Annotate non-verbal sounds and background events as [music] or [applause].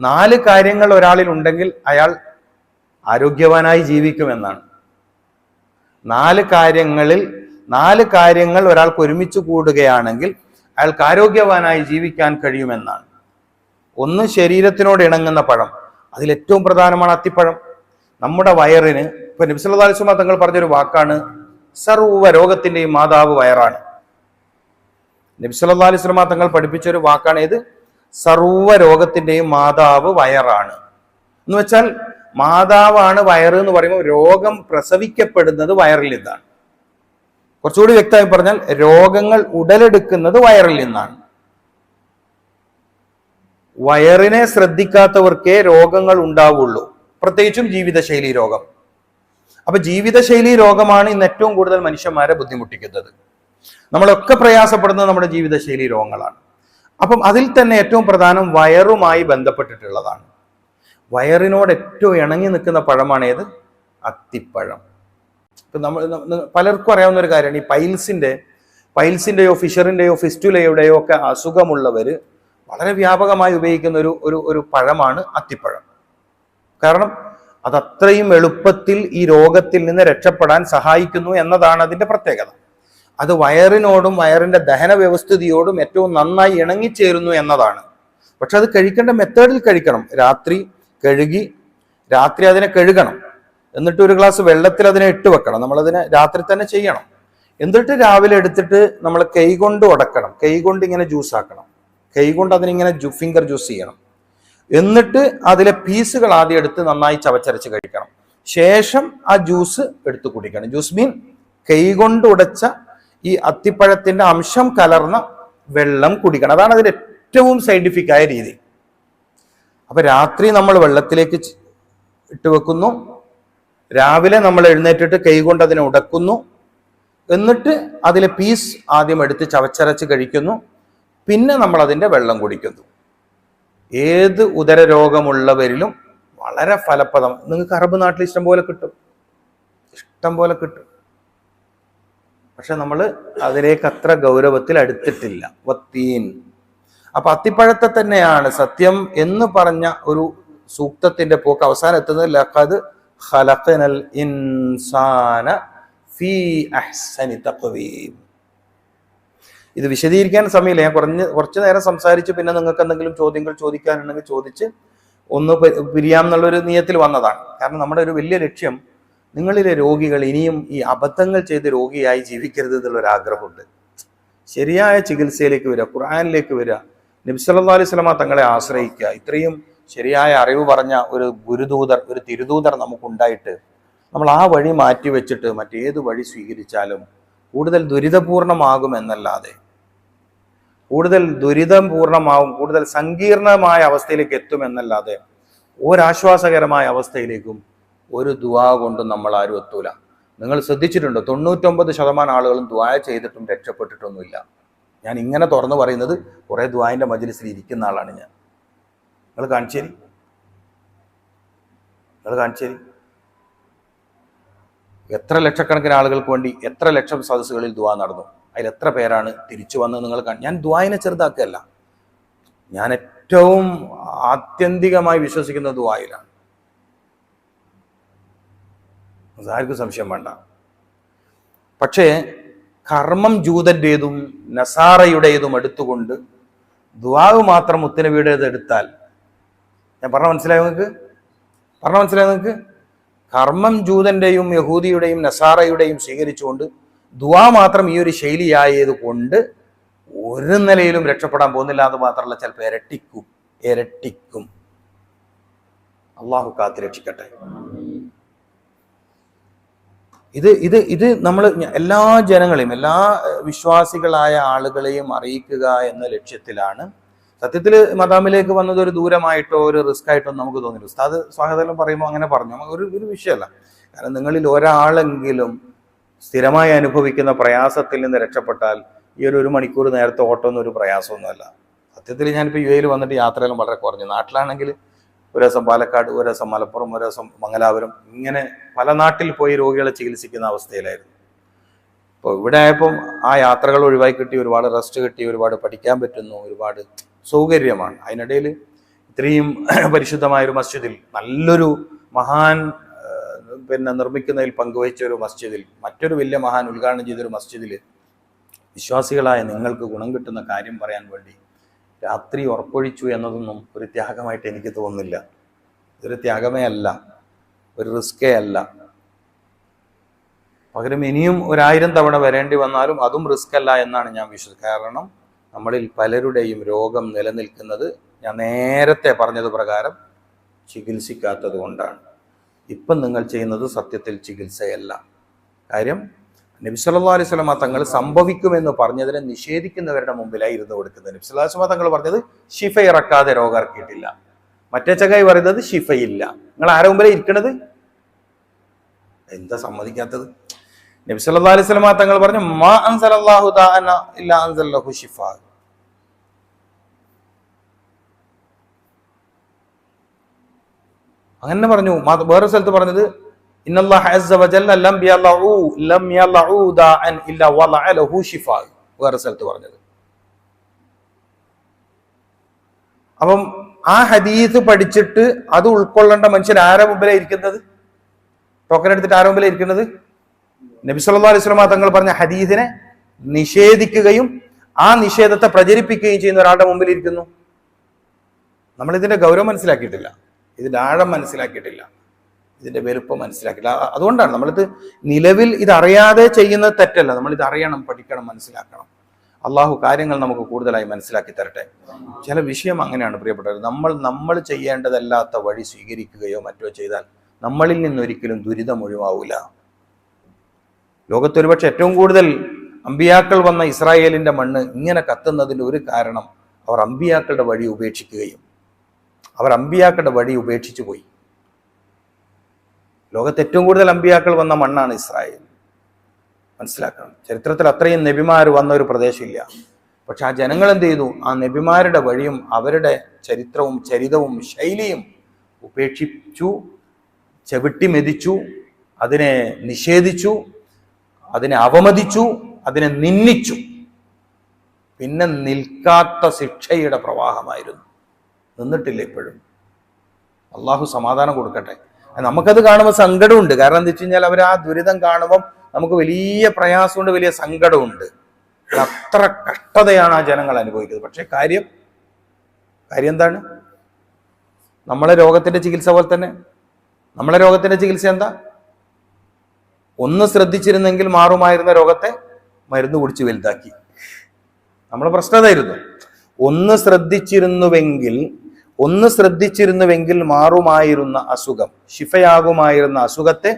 നാല് കാര്യങ്ങൾ ഒരാളിൽ ഉണ്ടെങ്കിൽ അയാൾ ആരോഗ്യവാനായി ജീവിക്കുമെന്നാണ്. നാല് കാര്യങ്ങളിൽ നാല് കാര്യങ്ങൾ ഒരാൾക്ക് ഒരുമിച്ച് കൂടുകയാണെങ്കിൽ അയാൾക്ക് ആരോഗ്യവാനായി ജീവിക്കാൻ കഴിയുമെന്നാണ്. ഒന്ന് ശരീരത്തിനോട് ഇണങ്ങുന്ന പഴം. അതിലേറ്റവും പ്രധാനമാണ് അത്തിപ്പഴം. നമ്മുടെ വയറിന് ഇപ്പൊ നബിസ്വല്ലാസ്മ തങ്ങൾ പറഞ്ഞൊരു വാക്കാണ് സർവ രോഗത്തിന്റെയും മാതാവ് വയറാണ്. അലിസ്ലമ തങ്ങൾ പഠിപ്പിച്ച ഒരു വാക്കാണ് ഇത് സർവ രോഗത്തിന്റെയും മാതാവ് വയറാണ്. എന്ന് വെച്ചാൽ മാതാവാണ് വയറ് എന്ന് പറയുമ്പോൾ രോഗം പ്രസവിക്കപ്പെടുന്നത് വയറിൽ നിന്നാണ്. കുറച്ചുകൂടി വ്യക്തമായി പറഞ്ഞാൽ രോഗങ്ങൾ ഉടലെടുക്കുന്നത് വയറിൽ നിന്നാണ്. വയറിനെ ശ്രദ്ധിക്കാത്തവർക്കേ രോഗങ്ങൾ ഉണ്ടാവുള്ളൂ. പ്രത്യേകിച്ചും ജീവിതശൈലി രോഗം. അപ്പൊ ജീവിതശൈലി രോഗമാണ് ഇന്ന് ഏറ്റവും കൂടുതൽ മനുഷ്യന്മാരെ ബുദ്ധിമുട്ടിക്കുന്നത്. നമ്മളൊക്കെ പ്രയാസപ്പെടുന്നത് നമ്മുടെ ജീവിതശൈലി രോഗങ്ങളാണ്. അപ്പം അതിൽ തന്നെ ഏറ്റവും പ്രധാനം വയറുമായി ബന്ധപ്പെട്ടിട്ടുള്ളതാണ്. വയറിനോട് ഏറ്റവും ഇണങ്ങി നിൽക്കുന്ന പഴമാണ് ഏത്? അത്തിപ്പഴം. ഇപ്പം നമ്മൾ പലർക്കും അറിയാവുന്ന ഒരു കാര്യമാണ്. ഈ പൈൽസിന്റെ പൈൽസിന്റെയോ ഫിഷറിന്റെയോ ഫിസ്റ്റുലയുടെയോ ഒക്കെ അസുഖമുള്ളവർ വളരെ വ്യാപകമായി ഉപയോഗിക്കുന്ന ഒരു ഒരു ഒരു പഴമാണ് അത്തിപ്പഴം. കാരണം അത് അത്രയും എളുപ്പത്തിൽ ഈ രോഗത്തിൽ നിന്ന് രക്ഷപ്പെടാൻ സഹായിക്കുന്നു എന്നതാണ് അതിന്റെ പ്രത്യേകത. അത് വയറിനോടും വയറിന്റെ ദഹന വ്യവസ്ഥിതിയോടും ഏറ്റവും നന്നായി ഇണങ്ങിച്ചേരുന്നു എന്നതാണ്. പക്ഷെ അത് കഴിക്കേണ്ട മെത്തേഡിൽ കഴിക്കണം. രാത്രി കഴുകി രാത്രി അതിനെ കഴുകണം. എന്നിട്ട് ഒരു ഗ്ലാസ് വെള്ളത്തിൽ അതിനെ ഇട്ട് വെക്കണം. നമ്മളതിനെ രാത്രി തന്നെ ചെയ്യണം. എന്നിട്ട് രാവിലെ എടുത്തിട്ട് നമ്മൾ കൈ കൊണ്ട് ഉടക്കണം. കൈ കൊണ്ട് ഇങ്ങനെ ജ്യൂസ് ആക്കണം. കൈ കൊണ്ട് അതിനിങ്ങനെ ഫിംഗർ ജ്യൂസ് ചെയ്യണം. എന്നിട്ട് അതിലെ പീസുകൾ ആദ്യം എടുത്ത് നന്നായി ചവച്ചരച്ച് കഴിക്കണം. ശേഷം ആ ജ്യൂസ് എടുത്ത് കുടിക്കണം. ജ്യൂസ് മീൻ കൈ കൊണ്ട് ഉടച്ച ഈ അത്തിപ്പഴത്തിന്റെ അംശം കലർന്ന വെള്ളം കുടിക്കണം. അതാണ് അതിന്റെ ഏറ്റവും സയന്റിഫിക് ആയ രീതി. അപ്പൊ രാത്രി നമ്മൾ വെള്ളത്തിലേക്ക് ഇട്ട് വെക്കുന്നു. രാവിലെ നമ്മൾ എഴുന്നേറ്റിട്ട് കൈകൊണ്ട് അതിനെ ഉടക്കുന്നു. എന്നിട്ട് അതിലെ പീസ് ആദ്യം എടുത്ത് ചവച്ചരച്ച് കഴിക്കുന്നു. പിന്നെ നമ്മൾ അതിന്റെ വെള്ളം കുടിക്കുന്നു. ഏത് ഉദര രോഗമുള്ളവരിലും വളരെ ഫലപ്രദം. നിങ്ങൾക്ക് അറബ് നാട്ടിൽ ഇഷ്ടം പോലെ കിട്ടും. ഇഷ്ടം പോലെ കിട്ടും. പക്ഷെ നമ്മൾ അതിലേക്ക് അത്ര ഗൗരവത്തിൽ അടുത്തിട്ടില്ല. വത്തീൻ. അപ്പൊ അത്തിപ്പഴത്തെ തന്നെയാണ് സത്യം എന്ന് പറഞ്ഞ ഒരു സൂക്തത്തിന്റെ പോക്ക് അവസാനം എത്തുന്നത് ലഖദ് ഖലഖനൽ ഇൻസാന ഫീ അഹ്സനി തഖ്വീം. ഇത് വിശദീകരിക്കാൻ സമയമില്ല. ഞാൻ കുറഞ്ഞ് കുറച്ചു നേരം സംസാരിച്ച് പിന്നെ നിങ്ങൾക്ക് എന്തെങ്കിലും ചോദ്യങ്ങൾ ചോദിക്കാനുണ്ടെങ്കിൽ ചോദിച്ച് ഒന്ന് പിരിയാം എന്നുള്ളൊരു നിയത്തിൽ വന്നതാണ്. കാരണം നമ്മുടെ ഒരു വലിയ ലക്ഷ്യം നിങ്ങളിലെ രോഗികൾ ഇനിയും ഈ അബദ്ധങ്ങൾ ചെയ്ത് രോഗിയായി ജീവിക്കരുത് എന്നുള്ളൊരു ആഗ്രഹമുണ്ട് ശരിയായ ചികിത്സയിലേക്ക് വരിക ഖുർആാനിലേക്ക് വരിക നബി സല്ലല്ലാഹു അലൈഹി തങ്ങളെ ആശ്രയിക്കുക. ഇത്രയും ശരിയായ അറിവ് പറഞ്ഞ ഒരു ഗുരുദൂതർ ഒരു തിരുദൂതർ നമുക്കുണ്ടായിട്ട് നമ്മൾ ആ വഴി മാറ്റി വെച്ചിട്ട് മറ്റേത് വഴി സ്വീകരിച്ചാലും കൂടുതൽ ദുരിതപൂർണമാകും എന്നല്ലാതെ. കൂടുതൽ ദുരിതം പൂർണമാവും കൂടുതൽ സങ്കീർണമായ അവസ്ഥയിലേക്ക് എത്തുമെന്നല്ലാതെ ഒരാശ്വാസകരമായ അവസ്ഥയിലേക്കും ഒരു ദുവാ കൊണ്ടും നമ്മൾ ആരും എത്തൂല. നിങ്ങൾ ശ്രദ്ധിച്ചിട്ടുണ്ട്? തൊണ്ണൂറ്റൊമ്പത് ശതമാനം ആളുകളും ദ്വായ ചെയ്തിട്ടും രക്ഷപ്പെട്ടിട്ടൊന്നുമില്ല. ഞാൻ ഇങ്ങനെ തുറന്നു പറയുന്നത് കുറേ ദ്വായന്റെ മജ്ലിസിൽ ഇരിക്കുന്ന ആളാണ് ഞാൻ. നിങ്ങൾ കാണിച്ചേരി. നിങ്ങൾ കാണിച്ചേരി. എത്ര ലക്ഷക്കണക്കിന് ആളുകൾക്ക് വേണ്ടി എത്ര ലക്ഷം സദസ്സുകളിൽ ദുവാ നടന്നു. അതിൽ എത്ര പേരാണ് തിരിച്ചു വന്നത് നിങ്ങൾ ഞാൻ ദുവായിനെ ചെറുതാക്കുകയല്ല. ഞാൻ ഏറ്റവും ആത്യന്തികമായി വിശ്വസിക്കുന്ന ദുവായിലാണ്. ആർക്കും സംശയം വേണ്ട. പക്ഷേ കർമ്മം ജൂതന്റേതും നസാറയുടേതും എടുത്തുകൊണ്ട് ദ്വാവ് മാത്രം മുത്തനബിയുടേത് എടുത്താൽ ഞാൻ പറഞ്ഞ മനസ്സിലായോ നിങ്ങൾക്ക്? പറഞ്ഞ മനസ്സിലായോ നിങ്ങൾക്ക്? കർമ്മം ജൂതന്റെയും യഹൂദിയുടെയും നസാറയുടെയും സ്വീകരിച്ചുകൊണ്ട് ദുവാ മാത്രം ഈ ഒരു ശൈലിയായത് കൊണ്ട് ഒരു നിലയിലും രക്ഷപ്പെടാൻ പോകുന്നില്ല എന്ന് മാത്രമല്ല ചിലപ്പോൾ ഇരട്ടിക്കും. ഇരട്ടിക്കും. അള്ളാഹു കാത്ത് രക്ഷിക്കട്ടെ. ഇത് ഇത് ഇത് നമ്മൾ എല്ലാ ജനങ്ങളെയും എല്ലാ വിശ്വാസികളായ ആളുകളെയും അറിയിക്കുക എന്ന ലക്ഷ്യത്തിലാണ്. സത്യത്തിൽ മദാമിലേക്ക് വന്നത് ഒരു ദൂരമായിട്ടോ ഒരു റിസ്ക് ആയിട്ടോ നമുക്ക് തോന്നില്ല. ഉസ്താദ് സ്വാഗതം പറയുമ്പോൾ അങ്ങനെ പറഞ്ഞു. ഒരു ഒരു വിഷയമല്ല. കാരണം നിങ്ങളിൽ ഒരാളെങ്കിലും സ്ഥിരമായി അനുഭവിക്കുന്ന പ്രയാസത്തിൽ നിന്ന് രക്ഷപ്പെട്ടാൽ ഈ ഒരു ഒരു മണിക്കൂർ നേരത്തെ ഓട്ടമൊന്നും ഒരു പ്രയാസമൊന്നുമല്ല. സത്യത്തിൽ ഞാനിപ്പോൾ യു എയിൽ വന്നിട്ട് യാത്രയെല്ലാം വളരെ കുറഞ്ഞു. നാട്ടിലാണെങ്കിൽ ഒരു ദിവസം പാലക്കാട് ഒരു ദിവസം മലപ്പുറം ഒരു ദിവസം മംഗലാപുരം. ഇങ്ങനെ പല നാട്ടിൽ പോയി രോഗികളെ ചികിത്സിക്കുന്ന അവസ്ഥയിലായിരുന്നു. അപ്പോൾ ഇവിടെ ആയപ്പം ആ യാത്രകൾ ഒഴിവായി കിട്ടി ഒരുപാട് റെസ്റ്റ് കിട്ടി ഒരുപാട് പഠിക്കാൻ പറ്റുന്നു ഒരുപാട് സൗകര്യമാണ്. അതിനിടയിൽ ഇത്രയും [clears throat] പരിശുദ്ധമായ ഒരു മസ്ജിദിൽ നല്ലൊരു മഹാൻ പിന്നെ നിർമ്മിക്കുന്നതിൽ പങ്കുവഹിച്ച ഒരു മസ്ജിദിൽ മറ്റൊരു വലിയ മഹാൻ ഉദ്ഘാടനം ചെയ്തൊരു മസ്ജിദിൽ വിശ്വാസികളായ നിങ്ങൾക്ക് ഗുണം കിട്ടുന്ന കാര്യം പറയാൻ വേണ്ടി രാത്രി ഉറപ്പൊഴിച്ചു എന്നതൊന്നും ഒരു ത്യാഗമായിട്ട് എനിക്ക് തോന്നുന്നില്ല. ഇതൊരു ത്യാഗമേ അല്ല. ഒരു റിസ്കേ അല്ല. പകരം ഇനിയും ഒരായിരം തവണ വരേണ്ടി വന്നാലും അതും റിസ്ക് അല്ല എന്നാണ് ഞാൻ വിശ്വസിക്കുന്നത്. കാരണം നമ്മളിൽ പലരുടെയും രോഗം നിലനിൽക്കുന്നത് ഞാൻ നേരത്തെ പറഞ്ഞത് പ്രകാരം ചികിത്സിക്കാത്തത് കൊണ്ടാണ്. ഇപ്പം നിങ്ങൾ ചെയ്യുന്നത് സത്യത്തിൽ ചികിത്സയല്ല. കാര്യം നബി സല്ലല്ലാഹു അലൈഹി സ്വലമ തങ്ങൾ സംഭവിക്കുമെന്ന് പറഞ്ഞതിനെ നിഷേധിക്കുന്നവരുടെ മുമ്പിലായി ഇരുന്ന് കൊടുക്കുന്നത്. നബി സല്ലല്ലാഹു അലൈഹി വസല്ലമ തങ്ങൾ പറഞ്ഞത് ഷിഫ ഇറക്കാതെ രോഗം ഇറക്കിയിട്ടില്ല. മറ്റേ ചങ്ങായി പറയുന്നത് ഷിഫയില്ല നിങ്ങൾ ആരുടെ മുമ്പിലേ ഇരിക്കണത്? എന്താ സമ്മതിക്കാത്തത്? നബി അലൈഹി സ്വലമ തങ്ങൾ പറഞ്ഞു മാ അൻസലല്ലാഹു ഇല്ലാ അൻസലഹു ഷിഫാ അങ്ങനെ പറഞ്ഞു. വേറെ സ്ഥലത്ത് പറഞ്ഞത് വേറെ സ്ഥലത്ത് പറഞ്ഞത്. അപ്പം ആ ഹദീസ് പഠിച്ചിട്ട് അത് ഉൾക്കൊള്ളേണ്ട മനുഷ്യൻ ആരെ മുമ്പിലെ ഇരിക്കുന്നത്? ടോക്കൺ എടുത്തിട്ട് ആരെ മുമ്പിലെ ഇരിക്കുന്നത്? നബി സല്ലല്ലാഹു അലൈഹി വസല്ലമ തങ്ങൾ പറഞ്ഞ ഹദീസിനെ നിഷേധിക്കുകയും ആ നിഷേധത്തെ പ്രചരിപ്പിക്കുകയും ചെയ്യുന്ന ഒരാളുടെ മുമ്പിൽ ഇരിക്കുന്നു. നമ്മൾ ഇതിന്റെ ഗൗരവം മനസ്സിലാക്കിയിട്ടില്ല. ഇതിന്റെ ആഴം മനസ്സിലാക്കിയിട്ടില്ല. ഇതിന്റെ വലുപ്പം മനസ്സിലാക്കില്ല. അതുകൊണ്ടാണ് നമ്മളിത് നിലവിൽ ഇതറിയാതെ ചെയ്യുന്ന തെറ്റല്ല. നമ്മൾ ഇത് അറിയണം പഠിക്കണം മനസ്സിലാക്കണം. അള്ളാഹു കാര്യങ്ങൾ നമുക്ക് കൂടുതലായി മനസ്സിലാക്കി തരട്ടെ. ചില വിഷയം അങ്ങനെയാണ് പ്രിയപ്പെട്ടവർ നമ്മൾ നമ്മൾ ചെയ്യേണ്ടതല്ലാത്ത വഴി സ്വീകരിക്കുകയോ മറ്റോ ചെയ്താൽ നമ്മളിൽ നിന്നൊരിക്കലും ദുരിതം ഒഴിവാവില്ല ലോകത്തൊരുപക്ഷെ ഏറ്റവും കൂടുതൽ അമ്പിയാക്കൾ വന്ന ഇസ്രായേലിന്റെ മണ്ണ് ഇങ്ങനെ കത്തുന്നതിന്റെ ഒരു കാരണം അവർ അമ്പിയാക്കളുടെ വഴി ഉപേക്ഷിക്കുകയും അവർ അമ്പിയാക്കളുടെ വഴി ഉപേക്ഷിച്ചു പോയി. ലോകത്ത് ഏറ്റവും കൂടുതൽ അമ്പിയാക്കൾ വന്ന മണ്ണാണ് ഇസ്രായേൽ. മനസ്സിലാക്കണം. ചരിത്രത്തിൽ അത്രയും നബിമാർ വന്ന ഒരു പ്രദേശമില്ല. പക്ഷെ ആ ജനങ്ങൾ എന്ത് ചെയ്തു? ആ നബിമാരുടെ വഴിയും അവരുടെ ചരിത്രവും ചരിതവും ശൈലിയും ഉപേക്ഷിച്ചു ചവിട്ടി മെതിച്ചു അതിനെ നിഷേധിച്ചു അതിനെ അവമതിച്ചു അതിനെ നിന്ദിച്ചു. പിന്നെ നിൽക്കാത്ത ശിക്ഷയുടെ പ്രവാഹമായിരുന്നു. നിന്നിട്ടില്ല ഇപ്പോഴും. അള്ളാഹു സമാധാനം കൊടുക്കട്ടെ. നമുക്കത് കാണുമ്പോൾ സങ്കടമുണ്ട്. കാരണം എന്താ വെച്ച് കഴിഞ്ഞാൽ അവർ ആ ദുരിതം കാണുമ്പം നമുക്ക് വലിയ പ്രയാസമുണ്ട് വലിയ സങ്കടമുണ്ട്. അത്ര കഷ്ടതയാണ് ആ ജനങ്ങൾ അനുഭവിക്കുന്നത്. പക്ഷെ കാര്യം കാര്യം എന്താണ്? നമ്മളെ രോഗത്തിന്റെ ചികിത്സ പോലെ തന്നെ. നമ്മളെ രോഗത്തിന്റെ ചികിത്സ എന്താ? ഒന്ന് ശ്രദ്ധിച്ചിരുന്നെങ്കിൽ മാറുമായിരുന്ന രോഗത്തെ മരുന്ന് കുടിച്ച് വലുതാക്കി. നമ്മളെ പ്രശ്നതായിരുന്നു ഒന്ന് ശ്രദ്ധിച്ചിരുന്നുവെങ്കിൽ ഒന്ന് ശ്രദ്ധിച്ചിരുന്നുവെങ്കിൽ മാറുമായിരുന്ന അസുഖം ശിഫയാകുമായിരുന്ന അസുഖത്തെ